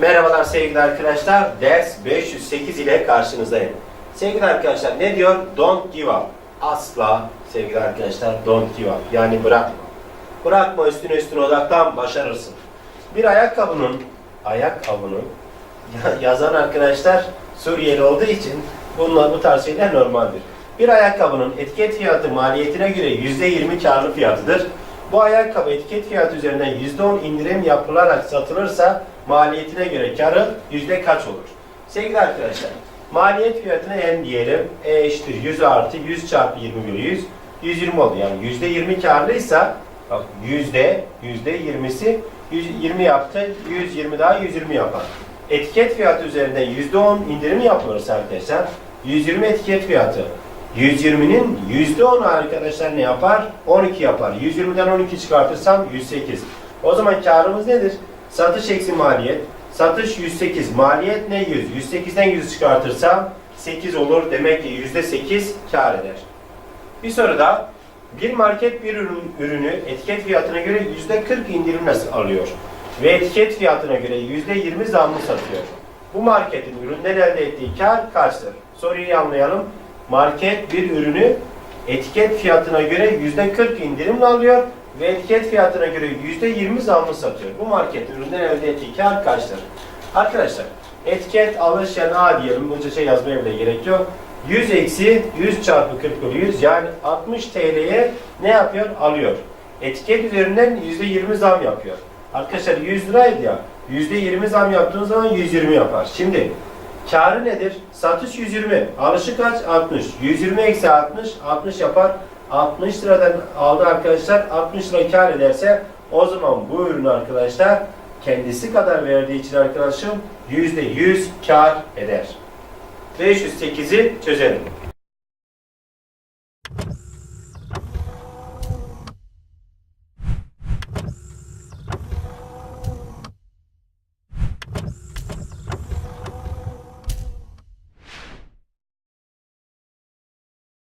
Merhabalar sevgili arkadaşlar. Ders 508 ile karşınızdayım. Sevgili arkadaşlar ne diyor? Don't give up. Asla sevgili arkadaşlar don't give up. Yani bırakma. Bırakma üstüne üstüne odaklan başarırsın. Bir ayakkabının ayakkabının ya- yazan arkadaşlar Suriyeli olduğu için bunlar bu tarz şeyler normaldir. Bir ayakkabının etiket fiyatı maliyetine göre %20 karlı fiyatıdır. Bu ayakkabı etiket fiyatı üzerinden %10 indirim yapılarak satılırsa maliyetine göre karı yüzde kaç olur? Sevgili arkadaşlar, maliyet fiyatına en diyelim E eşittir 100 artı 100 çarpı 20 bölü 100, 120 oldu. Yani yüzde 20 karlıysa bak yüzde yüzde 20'si 120 yaptı, 120 daha 120 yapar. Etiket fiyatı üzerinden yüzde 10 indirim yapılırsa arkadaşlar 120 etiket fiyatı 120'nin %10 arkadaşlar ne yapar? 12 yapar. 120'den 12 çıkartırsam 108. O zaman karımız nedir? Satış eksi maliyet. Satış 108. Maliyet ne 100? 108'den 100 çıkartırsam 8 olur. Demek ki %8 kar eder. Bir soru daha. Bir market bir ürün, ürünü etiket fiyatına göre %40 indirimle alıyor. Ve etiket fiyatına göre %20 zamlı satıyor. Bu marketin üründen elde ettiği kar kaçtır? Soruyu anlayalım. Market bir ürünü etiket fiyatına göre %40 indirimle alıyor ve etiket fiyatına göre %20 zamlı satıyor. Bu market üründen elde ettiği kar kaçtır? Arkadaşlar etiket alış yani A diyelim. Bunca şey yazmaya bile gerek yok. 100 eksi 100 çarpı 40 bölü 100 yani 60 TL'ye ne yapıyor? Alıyor. Etiket üzerinden %20 zam yapıyor. Arkadaşlar 100 liraydı ya. %20 zam yaptığınız zaman 120 yapar. Şimdi karı nedir? Satış 120. Alışı kaç? 60. 120 eksi 60. 60 yapar. 60 liradan aldı arkadaşlar. 60 lira kar ederse o zaman bu ürün arkadaşlar kendisi kadar verdiği için arkadaşım %100 kar eder. 508'i çözelim.